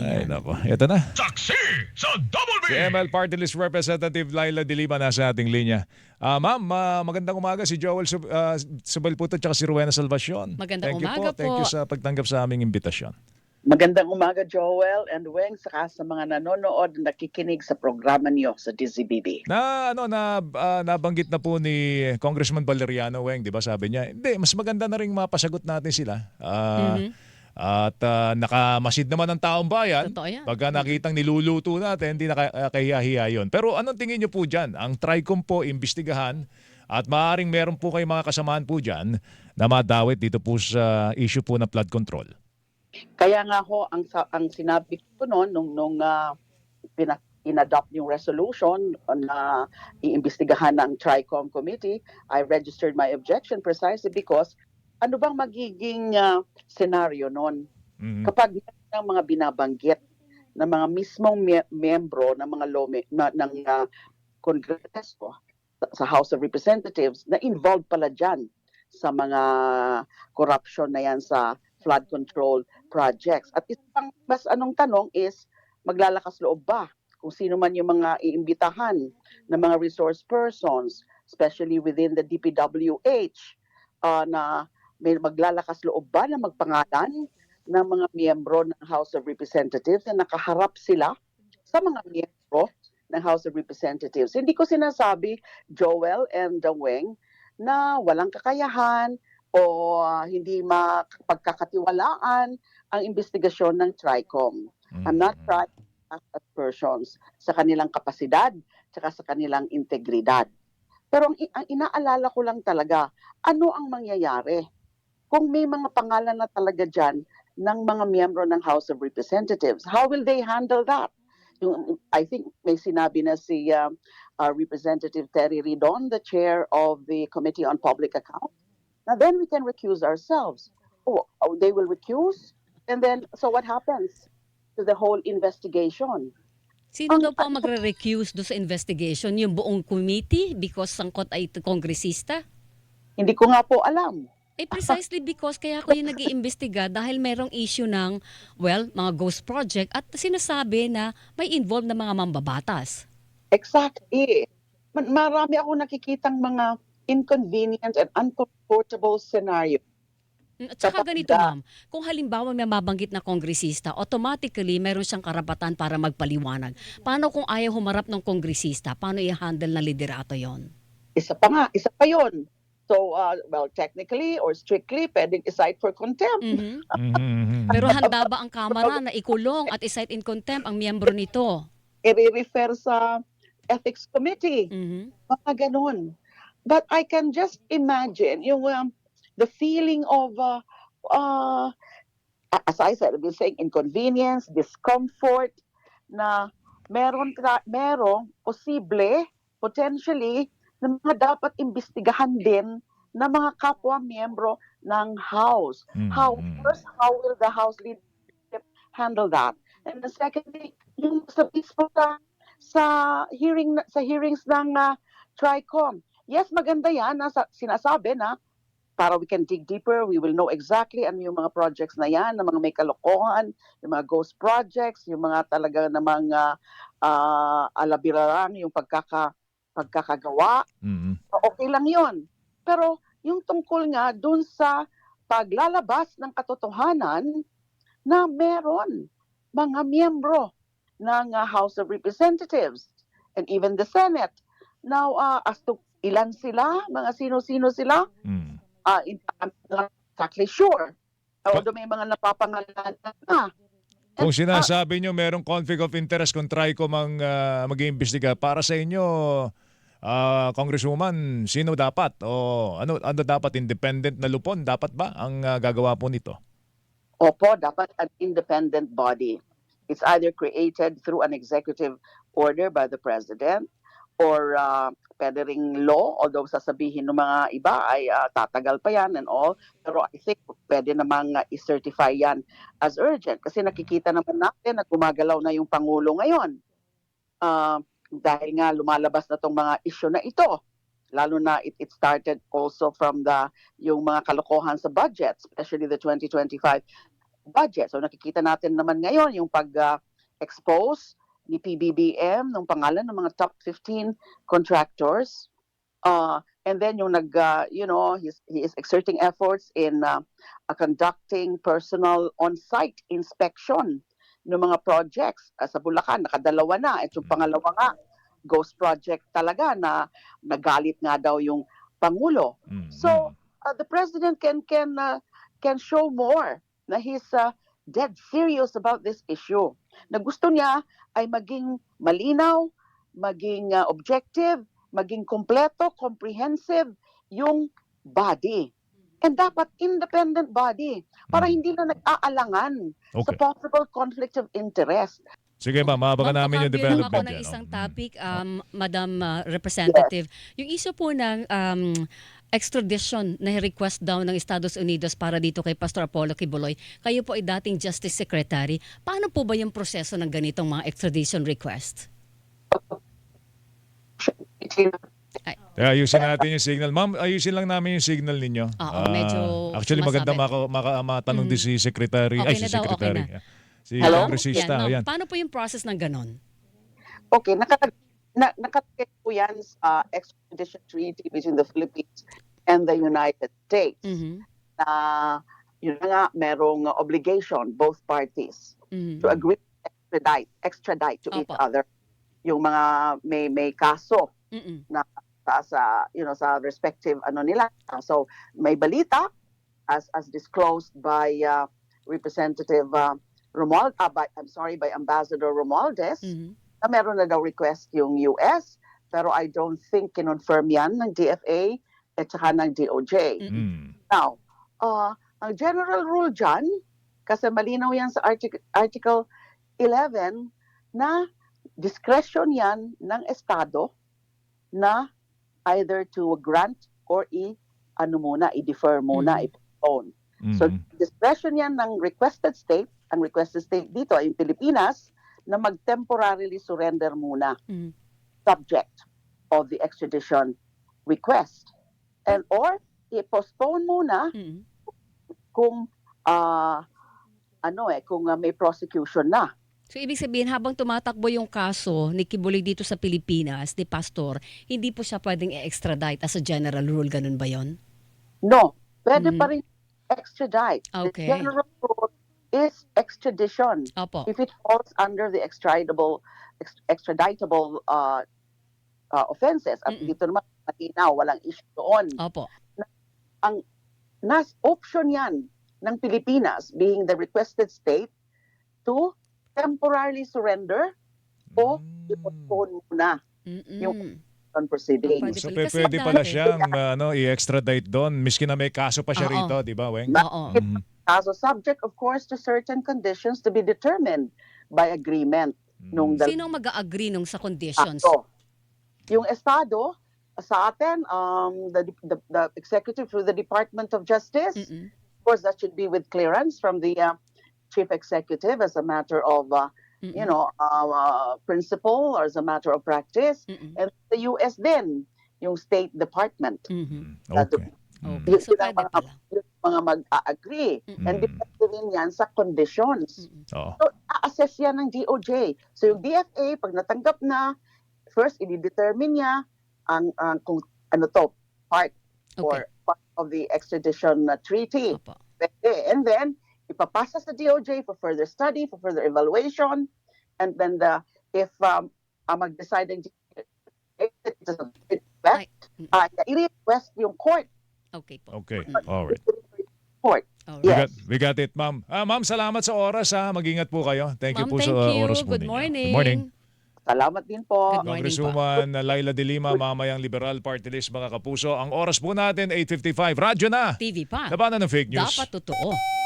Ay, nako. Ito na. Saksi sa Double B! Si ML Party List Representative Laila Dilima nasa ating linya. Ah, ma'am, ah, magandang umaga si Joel Sub, uh, Subalputo at si Rowena Salvacion. Magandang Thank umaga po. Thank you po. sa pagtanggap sa aming imbitasyon. Magandang umaga, Joel and Weng, saka sa mga nanonood na nakikinig sa programa niyo sa DZBB. Na ano na ah, nabanggit na po ni Congressman Valeriano Weng, 'di ba? Sabi niya, hindi mas maganda na ring mapasagot natin sila. Ah, Mhm. At ah, nakamasid naman ng taong bayan. Totoo yan. Pagka nakitang niluluto natin, hindi nakahiya-hiya yun. Pero anong tingin niyo po dyan? Ang TRICOM po, imbestigahan at maaaring meron po kayo mga kasamaan po dyan na madawit dito po sa issue po ng flood control. Kaya nga ho, ang, ang sinabi ko noon, nung, nung ah, pina- in-adopt yung resolution na iimbestigahan ng TRICOM committee, I registered my objection precisely because ano bang magiging ah, scenario noon? Mhm. kapag ng mga binabanggit na mga mismong me- membro ng mga lome, na, ng uh, Kongreso sa- House of Representatives na involved pala dyan sa mga corruption na yan sa flood control projects. At isa pang mas anong tanong is, maglalakas loob ba kung sino man yung mga iimbitahan na mga resource persons, especially within the DPWH, uh, na may maglalakas loob ba na magpangalan ng mga miyembro ng House of Representatives na nakaharap sila sa mga miyembro ng House of Representatives. Hindi ko sinasabi, Joel and Weng, na walang kakayahan o hindi mapagkakatiwalaan ang investigasyon ng TRICOM. I'm not Mhm. trying to ask aspersions sa kanilang kapasidad tsaka sa kanilang integridad. Pero ang, ang inaalala ko lang talaga, ano ang mangyayari kung may mga pangalan na talaga dyan ng mga miyembro ng House of Representatives? How will they handle that? Yung, I think may sinabi na si uh, uh, Representative Terry Ridon, the chair of the Committee on Public Accounts. Now then we can recuse ourselves. Oh, oh, they will recuse? And then, so what happens to the whole investigation? Sino daw po ang magre-recuse do sa investigation? Yung buong committee because sangkot ay kongresista? Hindi ko nga po alam. Eh precisely because kaya ko yung nag iimbestiga dahil merong issue ng, well, mga ghost project at sinasabi na may involved na mga mambabatas. Exactly. Ma- Marami ako nakikitang mga inconvenient and uncomfortable scenario. Mm, At saka ganito ma'am, kung halimbawa may mabanggit na kongresista, automatically meron siyang karapatan para magpaliwanag. Paano kung ayaw humarap ng kongresista? Paano i-handle na liderato yon? Isa pa nga, isa pa yon. So, uh, well, technically or strictly, pwedeng cite for contempt. Mhm. Mhm. Pero handa ba ang Kamara na ikulong at i-cite in contempt ang miyembro nito? I-refer sa ethics committee. Mhm. Mga ganun. But I can just imagine yung um, the feeling of, uh, uh, as I said, I've been saying inconvenience, discomfort, na meron, merong posible, potentially, na mga dapat imbestigahan din ng mga kapwa miyembro ng House. How, Mhm. first, how will the House leadership handle that? And the secondly, yung sa mismo sa, sa hearing sa hearings ng uh, TRICOM. Yes, maganda yan na sa, sinasabi na para we can dig deeper, we will know exactly ano yung mga projects na yan, na mga may kalokohan, yung mga ghost projects, yung mga talaga namang uh, uh, alabirarang, yung pagkaka, pagkakagawa, Mhm. okay lang yon. Pero yung tungkol nga dun sa paglalabas ng katotohanan na meron mga miyembro ng uh, House of Representatives and even the Senate. Now, uh, as to ilan sila, mga sino-sino sila, Mhm. uh, I'm not exactly sure. Although may mga napapangalanan na. Kung And, uh, sinasabi nyo merong conflict of interest kung TRICOM ang uh, mag-iimbestiga, para sa inyo, ah, Congresswoman, sino dapat? O ano, ano dapat? Independent na lupon? Dapat ba ang ah, gagawa po nito? Opo, dapat an independent body. It's either created through an executive order by the president or uh, pwede ring law, although sasabihin ng mga iba ay uh, tatagal pa yan and all. Pero I think pwede namang uh, i-certify yan as urgent kasi nakikita naman natin na gumagalaw na yung Pangulo ngayon. Uh, dahil nga lumalabas na tong mga issue na ito. Lalo na it, it started also from the yung mga kalokohan sa budget, especially the 2025 budget. So nakikita natin naman ngayon yung pag-expose ni PBBM ng pangalan ng mga top 15 contractors. Uh, and then yung nag, uh, you know, he's, he is exerting efforts in uh, uh, conducting personal on-site inspection ng mga projects. Uh, sa Bulacan, nakadalawa na. At yung pangalawa nga, ghost project talaga na nagalit nga daw yung Pangulo. Mm, So, uh, the president can can uh, can show more na he's uh, dead serious about this issue. Na gusto niya ay maging malinaw, maging uh, objective, maging kompleto, comprehensive yung body. And dapat independent body para Mm. hindi na nag-aalangan sa okay. possible conflict of interest. Sige ma'am, Ma'am, namin yung development ako ng yan, isang oh. Mm. topic, um, Madam uh, Representative. Yung isa po ng um, extradition na request daw ng Estados Unidos para dito kay Pastor Apollo Kibuloy. Kayo po ay dating Justice Secretary. Paano po ba yung proseso ng ganitong mga extradition request? Kaya ayusin natin yung signal. Ma'am, ayusin lang namin yung signal ninyo. Oo, Ah, medyo Actually, maganda sumasabit. maka, maka, matanong din si Secretary. Okay ay, na si daw, okay Secretary. na. Si Hello? Yan, ma'am. Ayan. Paano po yung process ng ganon? Okay, nakalagay na, nakalagay po yan sa extradition treaty between the Philippines and the United States. Mhm. na yun na nga, merong obligation, both parties, Mhm. to agree to extradite, extradite to each Opo. other. Yung mga may may kaso Mhm. sa, sa you know sa respective ano nila. So may balita as as disclosed by uh, Representative uh, Romuald, ah, by, I'm sorry, by Ambassador Romualdez, Mhm. na meron na daw request yung US, pero I don't think kinonfirm yan ng DFA at saka ng DOJ. Mm. Mm. Now, uh, ang general rule dyan, kasi malinaw yan sa artic- Article 11, na discretion yan ng Estado na either to grant or i ano muna, i-defer muna, Mhm. i-postpone. Mm. So, discretion yan ng requested state, ang requested state dito ay yung Pilipinas, na mag-temporarily surrender muna Mhm. subject of the extradition request. And or, i-postpone muna Mhm. kung ah, ano eh, kung ah, may prosecution na. So ibig sabihin habang tumatakbo yung kaso ni Kibuloy dito sa Pilipinas, ni Pastor, hindi po siya pwedeng i-extradite as a general rule, ganun ba yon? No, pwede Mhm. pa rin extradite. Okay. The general rule is extradition. Opo. If it falls under the extraditable ex- extraditable uh, uh, offenses, at Mm-mm. dito naman malinaw, walang issue doon. Opo. Nas option yan ng Pilipinas being the requested state to temporarily surrender o Mm. i-postpone muna Mm-mm. Yung- on proceedings. Pwede So, pe- pwede pala siyang uh, ano, i-extradite doon, miski na may kaso pa siya Oo. rito, di ba, Weng? Oo. Mhm. Also subject, of course, to certain conditions to be determined by agreement nung Mm. dal- Sino mag-agree nung sa conditions? Estado. Yung Estado, sa atin, um, the, the, the executive through the Department of Justice, Mm-mm. of course, that should be with clearance from the uh, chief executive as a matter of, uh, Mm-mm. you know, uh, uh, principle or as a matter of practice. Mm-mm. And the U.S. din, yung State Department. Mhm. Okay. Mm. Okay. So Yun ang pwede mga, pala. yung mga mag-agree. Mm-mm. And depende rin yan sa conditions. Mm-mm. Oo. So, a-assess yan ng DOJ. So, yung DFA, pag natanggap na, first, i-determine niya ang, ang kung ano to, part Okay. or part of the extradition uh, treaty. Pwede. And then, ipapasa sa DOJ for further study, for further evaluation. And then, the if um, uh, mag-decide ng DOJ, it request, uh, i-request yung court. Okay po. Okay. Mm. Alright. Court. Alright. We Yes. got, we got it, ma'am. Ah, ma'am, salamat sa oras ha. Mag-ingat po kayo. Thank you Ma'am, po thank sa uh, you. oras po Good ninyo. morning. Good morning. Salamat din po. Good morning po. Congresswoman Laila De Lima, mamayang Liberal Party List, mga kapuso. Ang oras po natin, 8.55. Radyo na! TV pa. Labanan ng fake news. Dapat totoo.